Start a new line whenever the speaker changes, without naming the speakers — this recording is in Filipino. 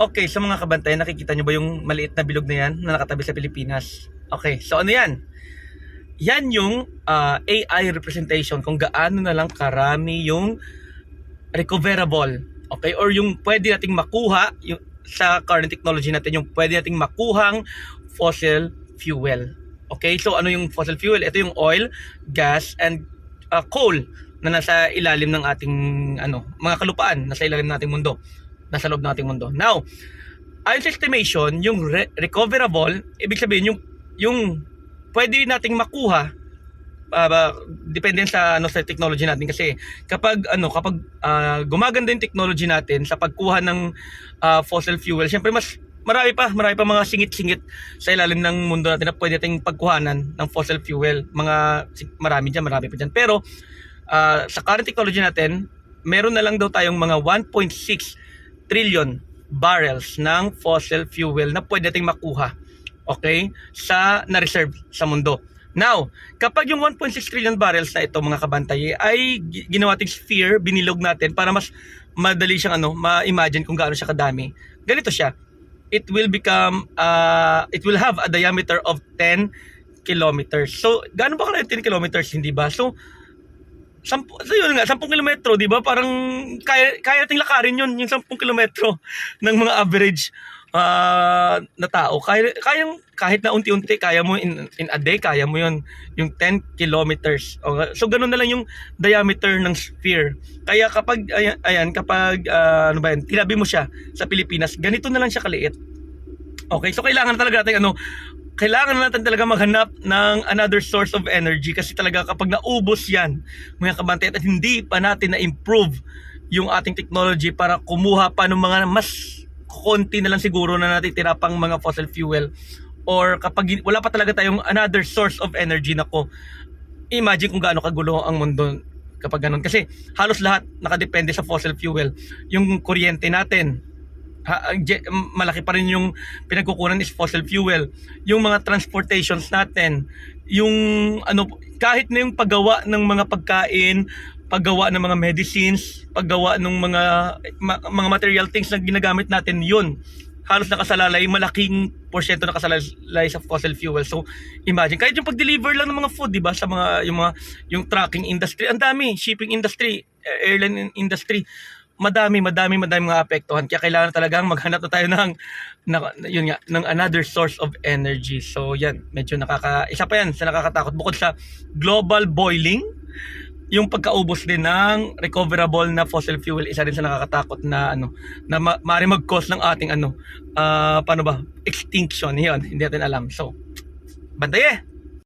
Okay, sa mga kabantay, nakikita nyo ba yung maliit na bilog na yan na nakatabi sa Pilipinas? Okay, so ano yan? Yan yung ah, AI representation kung gaano na lang karami yung recoverable. Okay, or yung pwede nating makuha yung, sa current technology natin, yung pwede nating makuhang fossil fuel. Okay, so ano yung fossil fuel? Ito yung oil, gas, and ah, coal na nasa ilalim ng ating ano, mga kalupaan, nasa ilalim ng ating mundo nasa loob ng ating mundo. Now, ayon sa estimation, yung re- recoverable, ibig sabihin yung yung pwede nating makuha ba- depende sa ano sa technology natin kasi kapag ano kapag ah, gumaganda yung technology natin sa pagkuha ng ah, fossil fuel, syempre mas marami pa, marami pa mga singit-singit sa ilalim ng mundo natin na pwede nating pagkuhanan ng fossil fuel. Mga marami diyan, marami pa diyan. Pero ah, sa current technology natin, meron na lang daw tayong mga 1.6 trillion barrels ng fossil fuel na pwede nating makuha okay sa na reserve sa mundo. Now kapag yung 1.6 trillion barrels na ito mga kabantay ay gi- ginawa nating sphere binilog natin para mas madali siyang ano ma-imagine kung gaano siya kadami ganito siya. It will become uh, it will have a diameter of 10 kilometers. So gaano ba kalayo 10 kilometers? Hindi ba? So Sampu, so yun nga, 10 kilometro, di ba? Parang kaya, kaya nating lakarin yun, yung 10 kilometro ng mga average ah, na tao. Kaya, kayang, kahit na unti-unti, kaya mo in, in a day, kaya mo yun, yung 10 kilometers. So, ganun na lang yung diameter ng sphere. Kaya kapag, ayan, ayan kapag, ah, ano ba yan, tinabi mo siya sa Pilipinas, ganito na lang siya kaliit. Okay, so kailangan talaga natin ano, kailangan na natin talaga maghanap ng another source of energy kasi talaga kapag naubos yan, mga kabantay, at hindi pa natin na-improve yung ating technology para kumuha pa ng mga mas konti na lang siguro na natitira pang mga fossil fuel or kapag wala pa talaga tayong another source of energy na ko imagine kung gaano kagulo ang mundo kapag ganun. Kasi halos lahat nakadepende sa fossil fuel yung kuryente natin malaki pa rin yung pinagkukunan is fossil fuel. Yung mga transportations natin, yung ano kahit na yung paggawa ng mga pagkain, paggawa ng mga medicines, paggawa ng mga ma- mga material things na ginagamit natin, yun halos nakasalalay, malaking porsyento nakasalalay sa fossil fuel. So, imagine, kahit yung pag-deliver lang ng mga food, di ba, sa mga, yung mga, yung trucking industry, ang dami, shipping industry, airline industry, madami, madami, madami mga apektuhan. Kaya kailangan talagang maghanap na tayo ng, na, yun nga, ng another source of energy. So yan, medyo nakaka, isa pa yan sa nakakatakot. Bukod sa global boiling, yung pagkaubos din ng recoverable na fossil fuel, isa din sa nakakatakot na ano, na ma- maaari mag-cause ng ating ano, ah paano ba, extinction. Yun, hindi natin alam. So, bantaye!